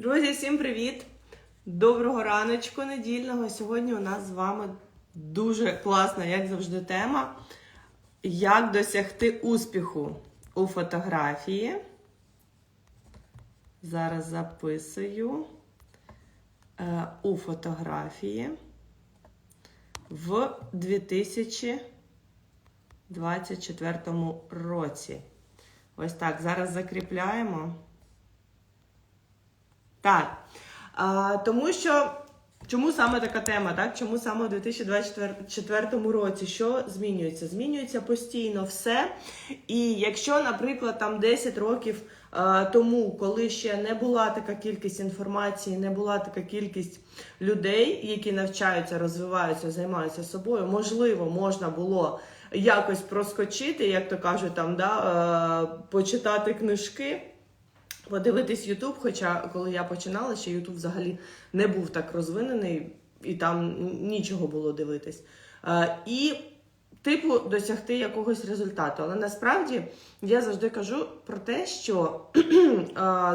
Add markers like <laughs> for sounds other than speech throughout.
Друзі, всім привіт! Доброго раночку недільного. Сьогодні у нас з вами дуже класна, як завжди, тема. Як досягти успіху у фотографії. Зараз записую е, у фотографії в 2024 році. Ось так, зараз закріпляємо. Так. А, тому що чому саме така тема? Так? Чому саме у 2024 році? Що змінюється? Змінюється постійно все. І якщо, наприклад, там 10 років а, тому, коли ще не була така кількість інформації, не була така кількість людей, які навчаються, розвиваються, займаються собою, можливо, можна було. Якось проскочити, як то кажуть, там да, е, почитати книжки, подивитись Ютуб, хоча коли я починала, ще Ютуб взагалі не був так розвинений, і там нічого було дивитись. Е, І, типу, досягти якогось результату. Але насправді я завжди кажу про те, що <clears throat> е,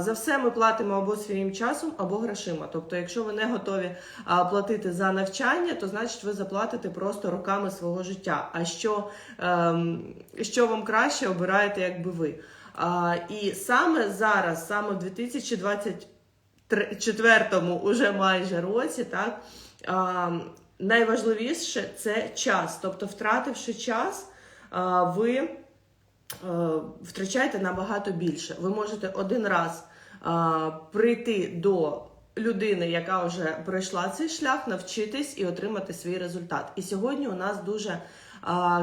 за все ми платимо або своїм часом, або грошима. Тобто, якщо ви не готові е, платити за навчання, то значить ви заплатите просто роками свого життя. А що, ем, що вам краще, обираєте, якби ви. А, і саме зараз, саме в 2024 уже майже році, так, а, найважливіше це час. Тобто, втративши час, а, ви е, втрачаєте набагато більше. Ви можете один раз а, прийти до людини, яка вже пройшла цей шлях, навчитись і отримати свій результат. І сьогодні у нас дуже а,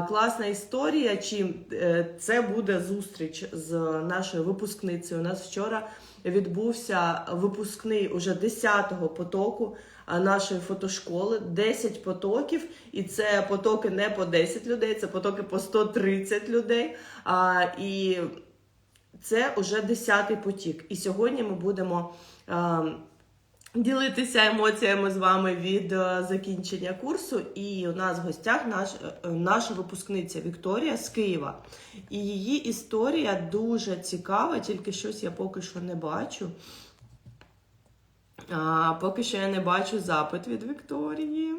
класна історія. Чи е, це буде зустріч з нашою випускницею? У нас вчора відбувся випускний уже 10-го потоку нашої фотошколи. 10 потоків, і це потоки не по 10 людей, це потоки по 130 людей. І це вже 10-й потік. І сьогодні ми будемо. Ділитися емоціями з вами від е, закінчення курсу. І у нас в гостях наш, е, наша випускниця Вікторія з Києва. І її історія дуже цікава, тільки щось я поки що не бачу. А, поки що я не бачу запит від Вікторії.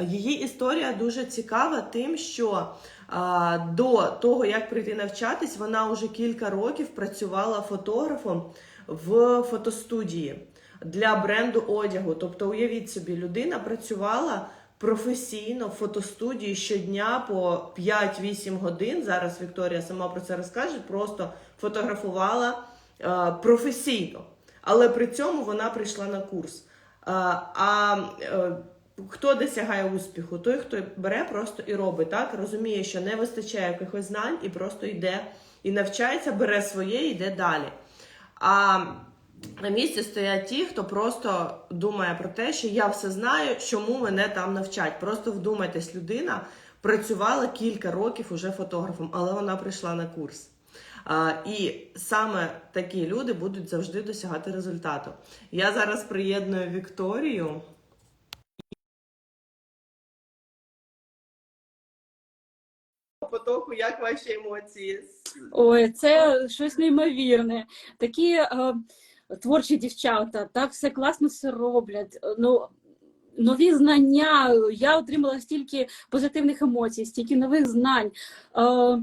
Її історія дуже цікава тим, що а, до того, як прийти навчатись, вона вже кілька років працювала фотографом в фотостудії для бренду одягу. Тобто, уявіть собі, людина працювала професійно в фотостудії щодня по 5-8 годин. Зараз Вікторія сама про це розкаже, просто фотографувала е, професійно. Але при цьому вона прийшла на курс. Е, а е, Хто досягає успіху? Той, хто бере просто і робить, так розуміє, що не вистачає якихось знань і просто йде і навчається, бере своє і йде далі. А на місці стоять ті, хто просто думає про те, що я все знаю, чому мене там навчать. Просто вдумайтесь, людина працювала кілька років уже фотографом, але вона прийшла на курс. А, і саме такі люди будуть завжди досягати результату. Я зараз приєдную Вікторію. Потоку, як ваші емоції? Ой, це щось неймовірне. Такі е, творчі дівчата, так все класно все роблять. Ну, нові знання. Я отримала стільки позитивних емоцій, стільки нових знань. Е,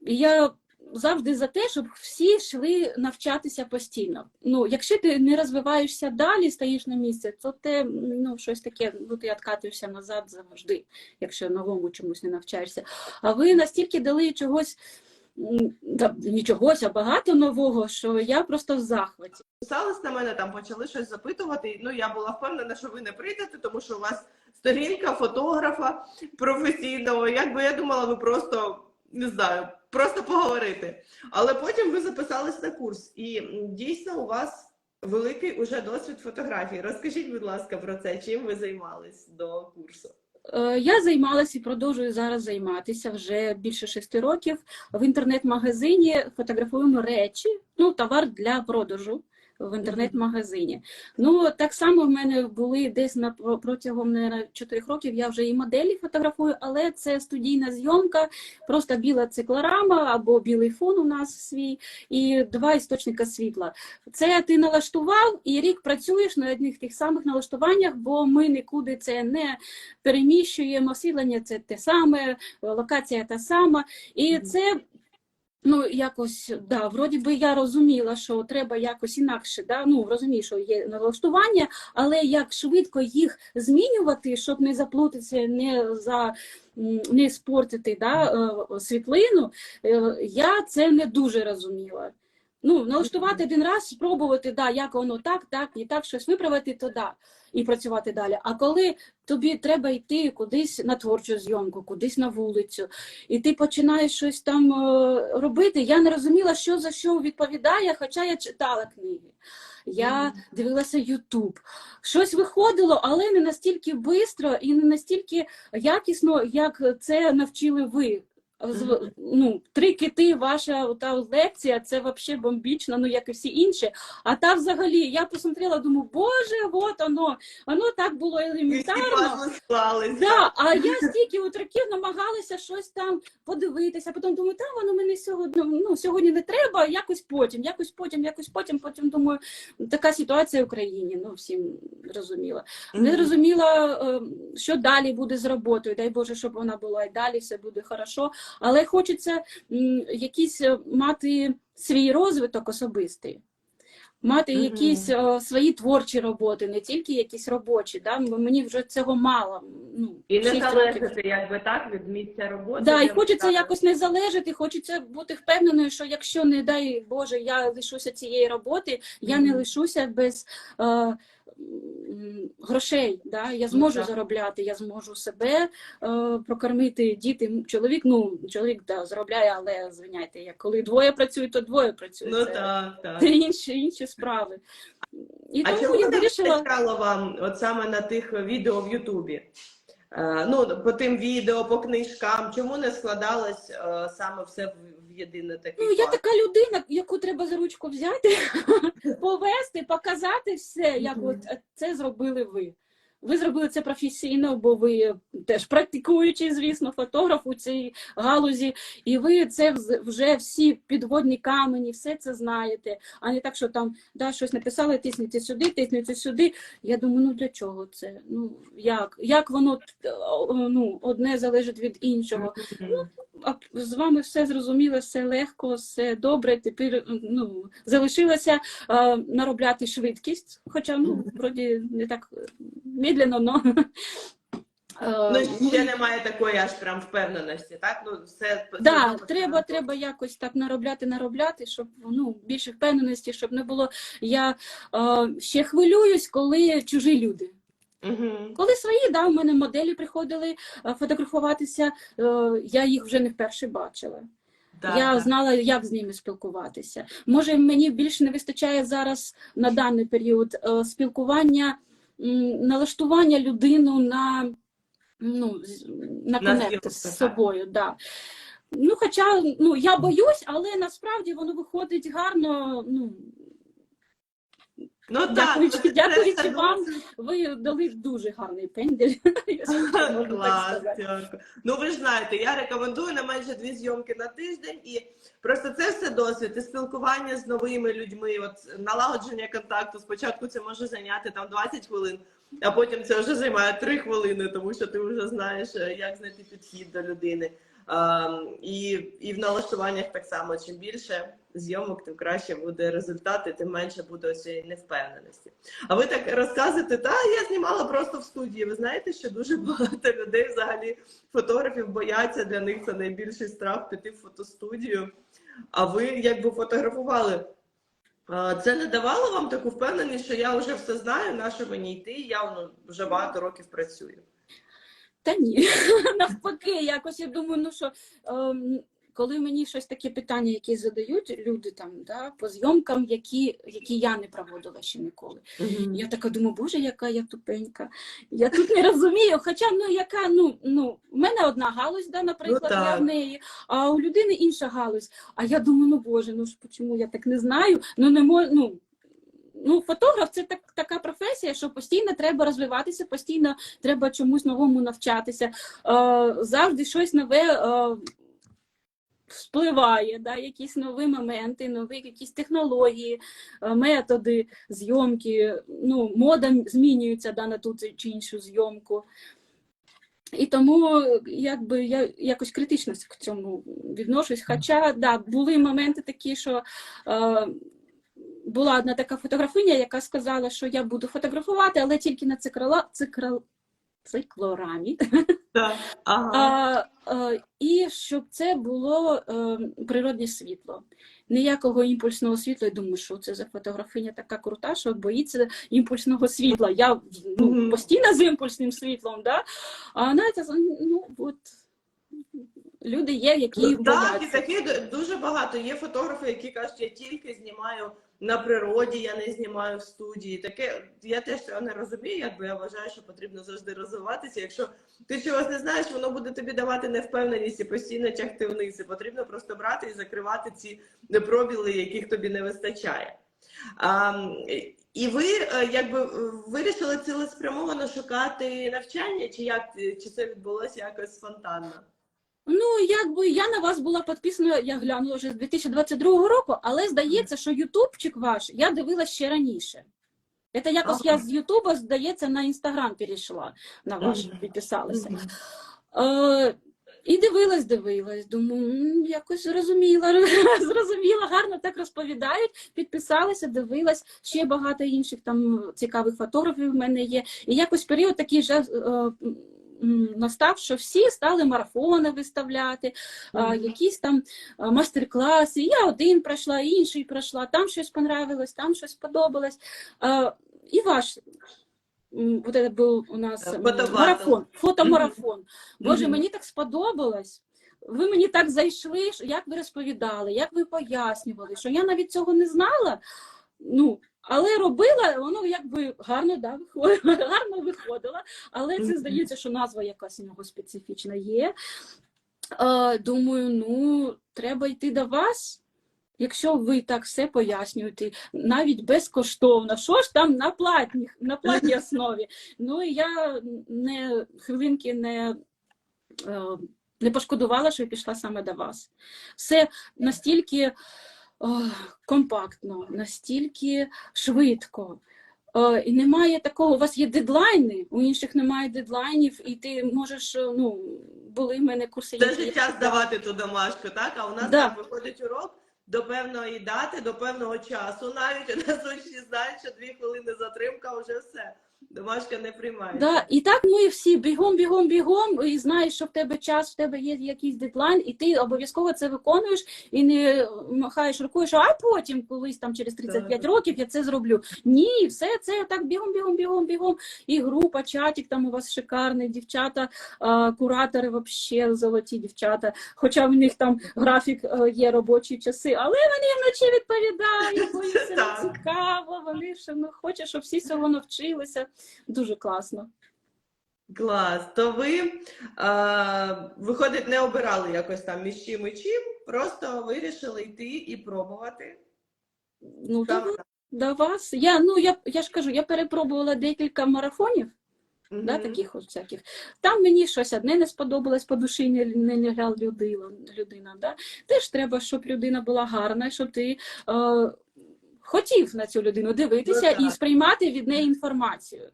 я завжди за те, щоб всі йшли навчатися постійно. Ну, якщо ти не розвиваєшся далі, стоїш на місці, то ти ну, щось таке, ну ти відкатуєшся назад завжди, якщо новому чомусь не навчаєшся. А ви настільки дали чогось. та не чогось, а багато нового, що я просто в захваті. Писались на мене, там почали щось запитувати. Ну, я була впевнена, що ви не прийдете, тому що у вас сторінка фотографа професійного. Якби я думала, ви просто не знаю, просто поговорити. Але потім ви записались на курс, і дійсно у вас великий уже досвід фотографії. Розкажіть, будь ласка, про це, чим ви займались до курсу? Е, Я займалася і продовжую зараз займатися вже більше шести років. В інтернет-магазині фотографуємо речі, ну, товар для продажу. В інтернет-магазині. Ну, так само в мене були десь на протягом 4 років. Я вже і моделі фотографую, але це студійна зйомка, просто біла циклорама або білий фон у нас свій, і два істочника світла. Це ти налаштував і рік працюєш на одних тих самих налаштуваннях, бо ми нікуди це не переміщуємо. Освітлення це те саме, локація та сама. І це Ну, якось, да, вроді би я розуміла, що треба якось інакше, да? ну, розумію, що є налаштування, але як швидко їх змінювати, щоб не заплутатися, не за не спортити да, е, світлину, е, я це не дуже розуміла. Ну, налаштувати один раз, спробувати, да, як воно так, так, і так щось виправити, то да, і працювати далі. А коли тобі треба йти кудись на творчу зйомку, кудись на вулицю, і ти починаєш щось там е, робити. Я не розуміла, що за що відповідає, хоча я читала книги. Я дивилася Ютуб. Щось виходило, але не настільки швидко і не настільки якісно, як це навчили ви. Ну, три кити, ваша та лекція, це взагалі бомбічно, ну як і всі інші. А та взагалі я посмотрела, думаю, боже, от воно, воно так було елементарно. Да, а я стільки от років намагалася щось там подивитися, потім думаю, та воно мені сьогодні, ну, сьогодні не треба, якось потім, якось потім, якось потім, потім думаю, така ситуація в Україні, ну всім розуміла. Не Мгм. зрозуміла, е, що далі буде з роботою. Дай Боже, щоб вона була і далі все буде хорошо. Але хочеться м, якийсь е, мати свій розвиток особистий. Мати Мгм. якісь е, свої творчі роботи, не тільки якісь робочі. Да? М- Мені вже цього мало. Ну, І не років. залежати, якби так, від місця роботи. Да, і хочеться ви якось не залежати, хочеться бути впевненою, що якщо, не дай Боже, я лишуся цієї роботи, я не лишуся без е, грошей. Да? Я зможу так. заробляти, я зможу себе е, прокормити діти. Чоловік, ну чоловік да, заробляє, але звиняйте, як коли двоє працюють, то двоє працюють. Ну Це- так, так. Це інші, інші справи. І А тому чому я вирішила. цікаво вам от саме на тих відео в Ютубі? Е, ну, по тим відео, по книжкам, чому не складалось е, саме все єдине таке? Ну, я така людина, яку треба за ручку взяти, <laughs> повести, показати все, як от е, це зробили ви. Ви зробили це професійно, бо ви теж практикуючий, звісно, фотограф у цій галузі, і ви це вже всі підводні камені, все це знаєте. А не так, що там да, щось написали, тиснете сюди, тиснете сюди. Я думаю, ну для чого це? Ну як? Як воно е, ну, одне залежить від іншого? Мгм. З вами все зрозуміло, все легко, все добре. Тепер ну, залишилося е, наробляти швидкість, хоча ну, вроді не так е, медленно, но. <laughs> е, Ну, ще немає такої аж прям впевненості, так? Ну, все Да, треба, треба якось так наробляти, наробляти, щоб ну, більше впевненості, щоб не було. Я е, ще хвилююсь, коли чужі люди. Коли свої, да, у мене моделі приходили е, фотографуватися, е, я їх вже не вперше бачила. Так, я знала, як з ними спілкуватися. Може, мені більше не вистачає зараз на даний період е, спілкування, налаштування людину на, ну, На конект з собою. Да. Ну, хоча ну, я боюсь, але насправді воно виходить гарно. Ну, Ну, так, Дякуючи- це- дякуючи це вам. досить ви дали дуже гарний пендель, <laughs> так Клас, дякую. Ну ви ж знаєте, я рекомендую не менше дві зйомки на тиждень, і просто це все досвід і спілкування з новими людьми. От налагодження контакту. Спочатку це може зайняти там 20 хвилин, а потім це вже займає 3 хвилини, тому що ти вже знаєш, е, як знайти підхід до людини. А, і, і в налаштуваннях так само, чим більше зйомок, тим краще буде результат, і тим менше буде цієї невпевненості. А ви так розказуєте, та я знімала просто в студії. Ви знаєте, що дуже <laughs> багато людей взагалі фотографів бояться для них це найбільший страх піти в фотостудію. А ви якби фотографували. Це не давало вам таку впевненість, що я вже все знаю, на що мені йти, я ну, вже багато років працюю. Та ні, <laughs> навпаки, якось я думаю, ну що ем, коли мені щось таке питання, які задають люди там, да, по зйомкам, які, які я не проводила ще ніколи. Я така думаю, боже, яка я тупенька. Я тут не розумію. Хоча ну яка, ну, ну, в мене одна галузь, да, наприклад, Ну, я в неї, а у людини інша галузь. А я думаю, ну боже, ну ж чому я так не знаю? Ну не мож, ну, ну, фотограф це так, така професія, що постійно треба розвиватися, постійно треба чомусь новому навчатися. Е, завжди щось нове е, вспливає, да, якісь нові моменти, нові якісь технології, е, методи зйомки. Ну, мода змінюється да, на ту чи іншу зйомку. І тому якби я якось критично к цьому відношусь. Хоча да, були моменти такі, що е, була одна така фотографиня, яка сказала, що я буду фотографувати, але тільки на циклола, цикл, циклорамі. Ага. А, е, і щоб це було е, природне світло. Ніякого імпульсного світла. Я думаю, що це за фотографиня така крута, що боїться імпульсного світла. Я ну, постійно з імпульсним світлом, да? а вона це ну от. Люди є, які Так, і такі дуже багато. Є фотографи, які кажуть, я тільки знімаю на природі, я не знімаю в студії. Таке я теж цього не розумію, якби я вважаю, що потрібно завжди розвиватися. Якщо ти чогось не знаєш, воно буде тобі давати невпевненість і постійно тягти вниз. І потрібно просто брати і закривати ці пробіли, яких тобі не вистачає. А, і ви е, якби е, вирішили цілеспрямовано шукати навчання, чи як чи це відбулося якось спонтанно? Ну, якби я на вас була підписана, я глянула вже з 2022 року, але здається, що Ютубчик ваш я дивилась ще раніше. Це якось я з Ютуба, здається, на Інстаграм перейшла на ваш, підписалася. Е, і дивилась, дивилась. Думаю, якось зрозуміла, <laughs> зрозуміла, гарно так розповідають. Підписалася, дивилась. Ще багато інших там цікавих фотографів в мене є. І якось період такий же. Настав, що всі стали марафони виставляти, якісь там мастер-класи. Я один пройшла, інший пройшла, там щось понравилось, там щось сподобалось. І ваш вот это був у нас Фотобатл. марафон, фотомарафон. Боже, мені так сподобалось. Ви мені так зайшли, як ви розповідали, як ви пояснювали, що я навіть цього не знала. Ну, але робила, воно якби гарно, да, <laughs> гарно виходило. Але це здається, що назва якась у нього специфічна є. Е, думаю, ну, треба йти до вас. Якщо ви так все пояснюєте, навіть безкоштовно, що ж там на платній, на платній <laughs> основі. Ну і я не хвилинки не, е, не пошкодувала, що я пішла саме до вас. Все настільки компактно, настільки швидко. Е, І немає такого, у вас є дедлайни, у інших немає дедлайнів, і ти можеш, е, ну, були в мене курси. Це я життя здавати ту домашку, так? А у нас Да. так виходить урок до певної дати, до певного часу. Навіть у нас учні знають, що дві хвилини затримка, вже все. Домашка не приймається. Да, і так ми всі бігом, бігом, бігом, і знаєш, що в тебе час, в тебе є якийсь дедлайн, і ти обов'язково це виконуєш і не махаєш рукою, що а потім, колись там через 35 Так. років я це зроблю. Ні, все це так бігом, бігом, бігом, бігом. І група, чатик там у вас шикарний, дівчата, куратори вообще золоті дівчата. Хоча в них там графік е, є робочі часи, але вони вночі відповідають, бо їм <laughs> це цікаво. Вони ще ну, хочуть, щоб всі цього навчилися. Дуже класно. Клас. То ви, а, виходить, не обирали якось там між чим і чим, просто вирішили йти і пробувати. Ну, до, до вас. Я, ну, я, я ж кажу, я перепробувала декілька марафонів, да, таких от всяких. Там мені щось одне не сподобалось, по душі не, не лягла людина. людина да. Теж треба, щоб людина була гарна, щоб ти е, хотів на цю людину дивитися Ну, і сприймати від неї інформацію.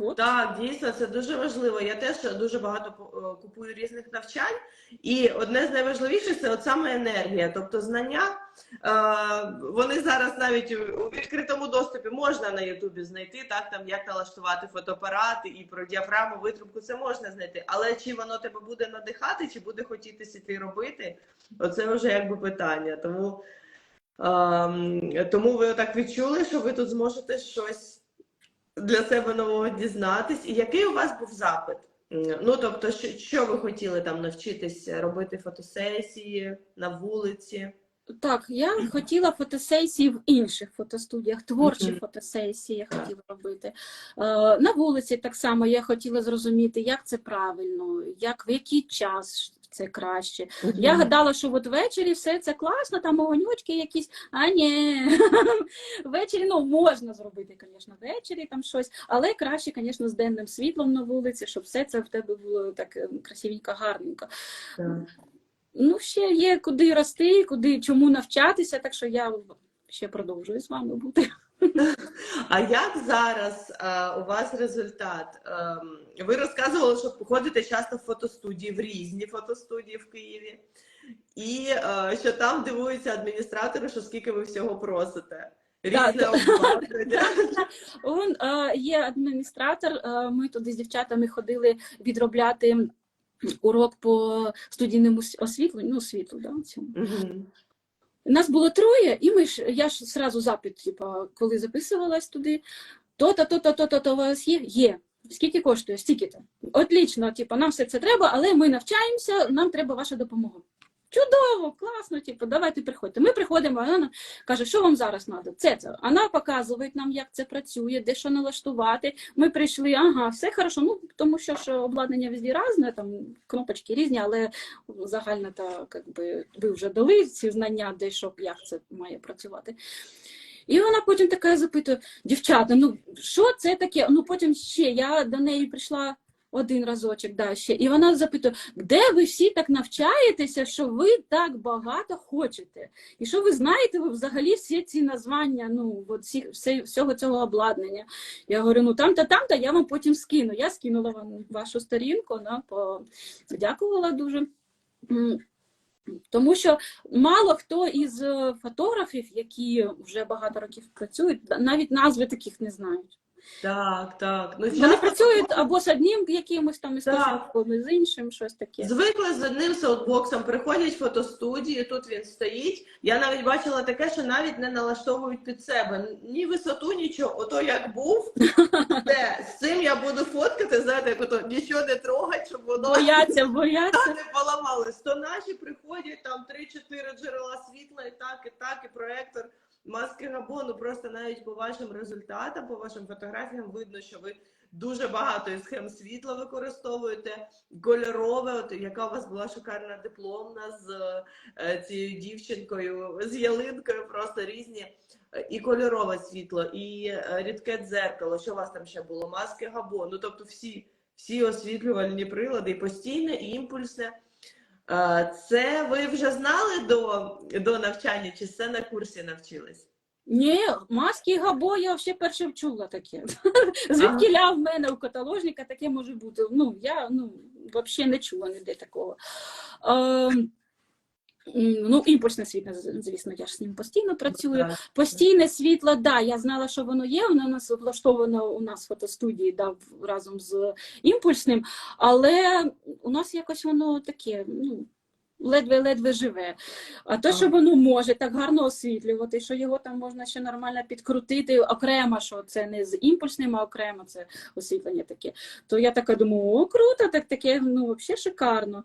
От. Так, дійсно, це дуже важливо. Я теж дуже багато е, купую різних навчань, і одне з найважливіших це от саме енергія, тобто знання. Е, Вони зараз навіть у відкритому доступі можна на Ютубі знайти, так там як налаштувати фотоапарат і про діафрагму, витрубку, це можна знайти. Але чи воно тебе буде надихати, чи буде хотітися ти робити, оце вже якби питання. Тому, тому ви так відчули, що ви тут зможете щось для себе нового дізнатись. І який у вас був запит? Ну, тобто, що, ви хотіли там навчитися робити фотосесії на вулиці? Так, я хотіла фотосесії в інших фотостудіях, творчі Мгм. фотосесії я хотіла робити. Е, На вулиці так само я хотіла зрозуміти, як це правильно, як в який час це краще. Я гадала, що от ввечері все це класно, там огоньочки якісь, а ні. <laughs> Ввечері, ну, можна зробити, звісно, ввечері там щось, але краще, звісно, з денним світлом на вулиці, щоб все це в тебе було так е, красивенько, гарненько. Так. Ну, ще є куди рости, куди чому навчатися, так що я ще продовжую з вами бути. <laughs> А як зараз е, у вас результат? Ем, ви розказували, що ходите часто в фотостудії, в різні фотостудії в Києві, і е, що там дивуються адміністратори, що скільки ви всього просите. Різне обладнання. <laughs> Он е, є адміністратор. Ми туди з дівчатами ходили відробляти урок по студійному освітленню, ну, освітлу, да, цьому. Нас було троє, і ми ж я ж сразу запит, типа, коли записувалась туди, то-то, то-то, то-то, то у вас є? Є. Скільки коштує? Стільки-то. Отлично, типу, нам все це треба, але ми навчаємося, нам треба ваша допомога. Чудово, класно, типу, давайте приходьте. Ми приходимо, а вона каже, що вам зараз треба? Це це. Вона показує нам, як це працює, де що налаштувати. Ми прийшли, ага, все хорошо. Ну тому що ж обладнання везде різне, там кнопочки різні, але загально та как би, ви вже дали ці знання, де що, як це має працювати. І вона потім така запитує: дівчата, ну що це таке? Ну потім ще я до неї прийшла один разочок, да, ще, і вона запитує, де ви всі так навчаєтеся, що ви так багато хочете? І що ви знаєте ви взагалі всі ці названня, ну, от всі, все, всього цього обладнання? Я говорю, ну там-то, там-то, я вам потім скину. Я скинула вам вашу сторінку, вона подякувала дуже. Тому що мало хто із е, фотографів, які вже багато років працюють, навіть назви таких не знають. Так, так. Ну, Вони працюють або з одним якимось там істочником, з іншим, щось таке. Звикли з одним соутбоксом, приходять в фотостудію, тут він стоїть. Я навіть бачила таке, що навіть не налаштовують під себе ні висоту, нічого. Ото як був, <laughs> де з цим я буду фоткати, знаєте, як ото нічого не трогать, щоб воно Бояться, <laughs> бояться. не поламалось. То наші приходять там 3-4 джерела світла, і так, і так, і проектор. Маски габону, просто навіть по вашим результатам, по вашим фотографіям видно, що ви дуже багато схем світла використовуєте, кольорове, от яка у вас була шикарна дипломна з е, цією дівчинкою, з ялинкою, просто різні. Е, І кольорове світло, і е, рідке дзеркало. Що у вас там ще було? Маски габону. Ну, тобто всі, всі освітлювальні прилади, і постійне, і імпульсне. Е, Це ви вже знали до, до навчання, чи це на курсі навчились? Ні, маски габо я ще перше чула таке. Звідкіля в мене у каталожника таке може бути. Ну, я ну, взагалі не чула ніде такого. М, ну, імпульсне світло, звісно, я ж з ним постійно працюю. Постійне світло, да, я знала, що воно є, воно у нас влаштовано у нас в фотостудії да, разом з імпульсним, але у нас якось воно таке, ну. Ледве-ледве живе. А то, що воно може так гарно освітлювати, що його там можна ще нормально підкрутити окремо, що це не з імпульсним, а окремо це освітлення таке. То я така думаю, о, круто, так таке, ну, взагалі шикарно.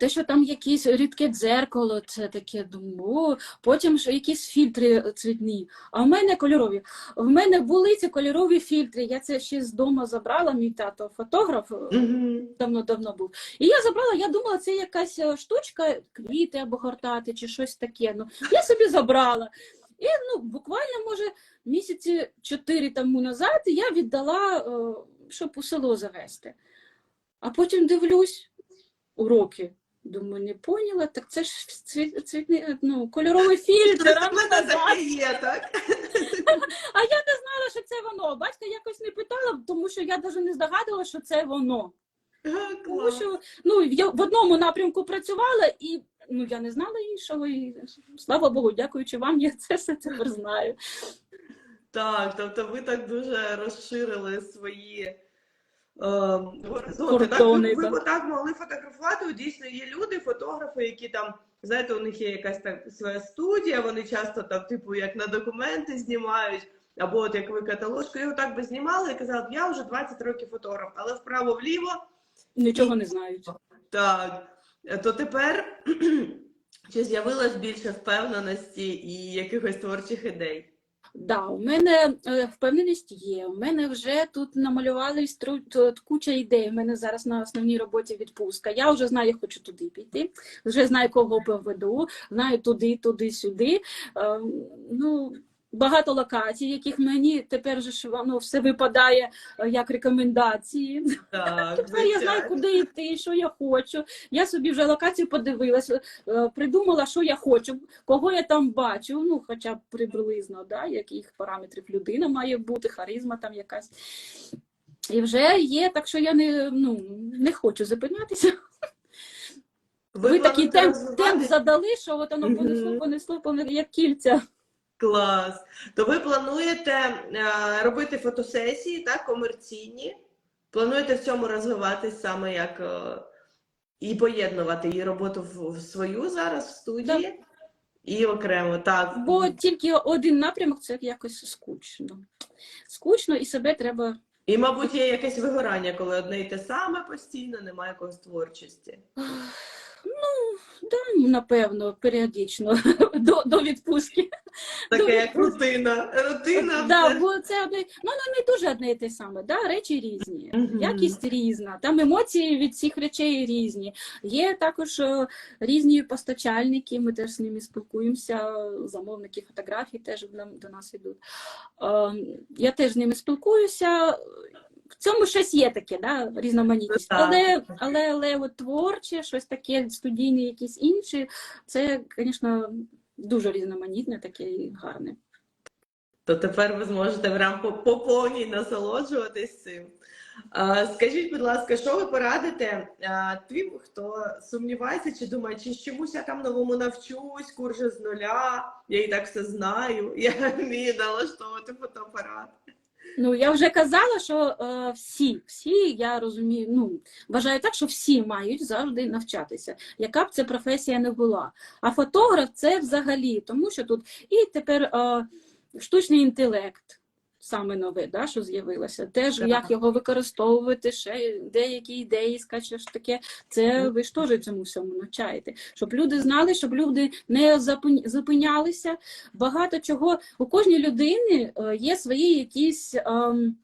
Те, що там якісь рідке дзеркало, це таке думаю, потім що якісь фільтри цвітні. А в мене кольорові. В мене були ці кольорові фільтри. Я це ще з дому забрала, мій тато фотограф давно-давно був. І я забрала, я думала, це якась е, штучка, квіти або гортати, чи щось таке. Ну, я собі забрала. І ну, буквально, може, місяці чотири тому назад я віддала, е, щоб у село завести. А потім дивлюсь уроки. Думаю, не поняла, так це ж цвіт, цвітний, ну, кольоровий фільтр. Є, так? А я не знала, що це воно. Батька якось не питала, тому що я навіть не здогадувала, що це воно. Тому що ну, я в одному напрямку працювала і ну, я не знала іншого. І, слава Богу, дякуючи вам, я це все тепер знаю. Так, тобто ви так дуже розширили свої горизонти. Кордони, так, ви, так. так могли фотографувати. Дійсно, є люди, фотографи, які там, знаєте, у них є якась так своя студія, вони часто там, типу, як на документи знімають, або от як ви каталожку, і отак би знімали і казали, я вже 20 років фотограф, але вправо-вліво Нічого не знають. Так, Е, то тепер <clears throat> чи з'явилось більше впевненості і якихось творчих ідей? Да, у мене е, впевненість є. У мене вже тут намалювались тут куча ідей. У мене зараз на основній роботі відпустка. Я вже знаю, я хочу туди піти. Вже знаю, кого поведу, знаю туди, туди, сюди. Е, ну, багато локацій, яких мені тепер же ж воно все випадає е, як рекомендації. Так, Тепер я знаю, куди йти, що я хочу. Я собі вже локацію подивилася, е, придумала, що я хочу, кого я там бачу, ну хоча б приблизно, да, яких параметрів людина має бути, харизма там якась. І вже є, так що я не, ну, не хочу зупинятися. Ви, такий темп, темп задали, що от воно понесло, понесло, понесло, як кільця. Клас. То ви плануєте е, робити фотосесії, так, комерційні? Плануєте в цьому розвиватись саме як е, і поєднувати її роботу в, в свою зараз в студії і окремо, так. Бо тільки один напрямок це якось скучно. Скучно і себе треба І, мабуть, є якесь вигорання, коли одне й те саме постійно, немає якогось творчості. Да, напевно, періодично <laughs> до, до відпустки. <laughs> Таке як рутина. Рутина. Да, бо це одне, ну, ну не дуже одне і те саме. Да? Речі різні, якість різна, там емоції від цих речей різні. Є також е, різні постачальники, ми теж з ними спілкуємося, замовники фотографій теж до нас йдуть. Е, Я теж з ними спілкуюся. В цьому щось є таке, да, різноманітність. Так. Але, але, але от творче, щось таке, студійне, якісь інші, це, звісно, дуже різноманітне, таке і гарне. То тепер ви зможете прям по, по повній насолоджуватись цим. Скажіть, будь ласка, що ви порадите тим, хто сумнівається чи думає, чи чомусь я там новому навчусь, курс з нуля, я і так все знаю, я <laughs> вмію налаштовувати фотоапарат. Ну, я вже казала, що е, всі, всі, я розумію, ну, вважаю так, що всі мають завжди навчатися, яка б це професія не була. А фотограф це взагалі, тому що тут і тепер е, штучний інтелект. Саме нове, да, що з'явилося. Теж Так. як його використовувати, ще деякі ідеї, скачеш таке. Це ви ж теж цьому всьому навчаєте. Щоб люди знали, щоб люди не зупинялися. Багато чого у кожній людини е, є свої якісь ем,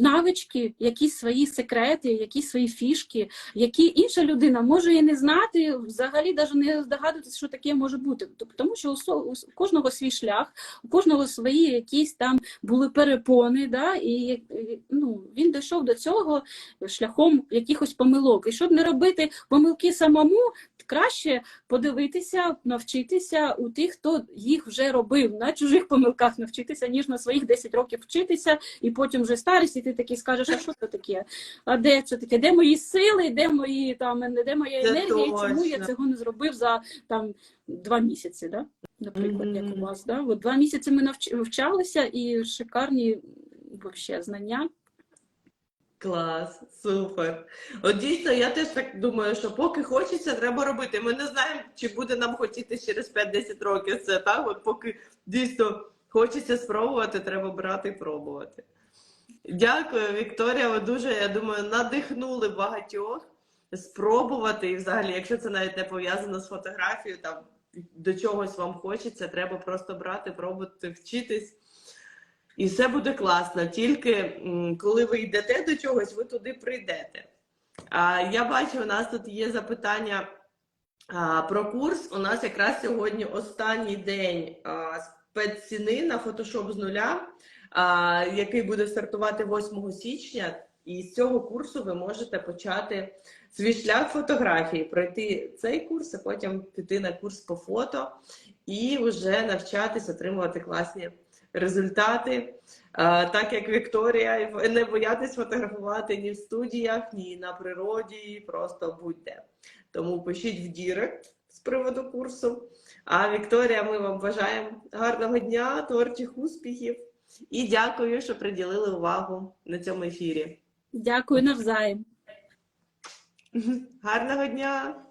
навички, якісь свої секрети, якісь свої фішки, які інша людина може і не знати, взагалі навіть не здогадуватися, що таке може бути. Тому що у кожного свій шлях, у кожного свої якісь там були перепони, да, і, ну, він дійшов до цього шляхом якихось помилок. І щоб не робити помилки самому, краще подивитися, навчитися у тих, хто їх вже робив, на чужих помилках навчитися, ніж на своїх 10 років вчитися, і потім вже старість, і ти такий скажеш, а що це таке? А де це таке? Де мої сили, де мої там де моя Це енергія? і Чому я цього не зробив за там два місяці? Да? Наприклад, як у вас. Да? От два місяці ми навч... вчалися і шикарні вообще знання. Клас, супер. От дійсно, я теж так думаю, що поки хочеться, треба робити. Ми не знаємо, чи буде нам хотіти через 5-10 років це, так? От поки дійсно хочеться спробувати, треба брати і пробувати. Дякую, Вікторія. Ви дуже, я думаю, надихнули багатьох спробувати. І взагалі, якщо це навіть не пов'язано з фотографією, там до чогось вам хочеться, треба просто брати, пробувати, вчитись. І все буде класно. Тільки коли ви йдете до чогось, ви туди прийдете. А, я бачу, у нас тут є запитання про курс. У нас якраз сьогодні останній день спецціни на фотошоп з нуля, який буде стартувати 8 січня. І з цього курсу ви можете почати свій шлях фотографії, пройти цей курс, а потім піти на курс по фото і вже навчатись отримувати класні результати. Так як Вікторія, не боятись фотографувати ні в студіях, ні на природі, просто будьте. Тому пишіть в Дірект з приводу курсу. А Вікторія, ми вам бажаємо гарного дня, творчих успіхів і дякую, що приділили увагу на цьому ефірі. Дякую навзаєм. Гарного дня!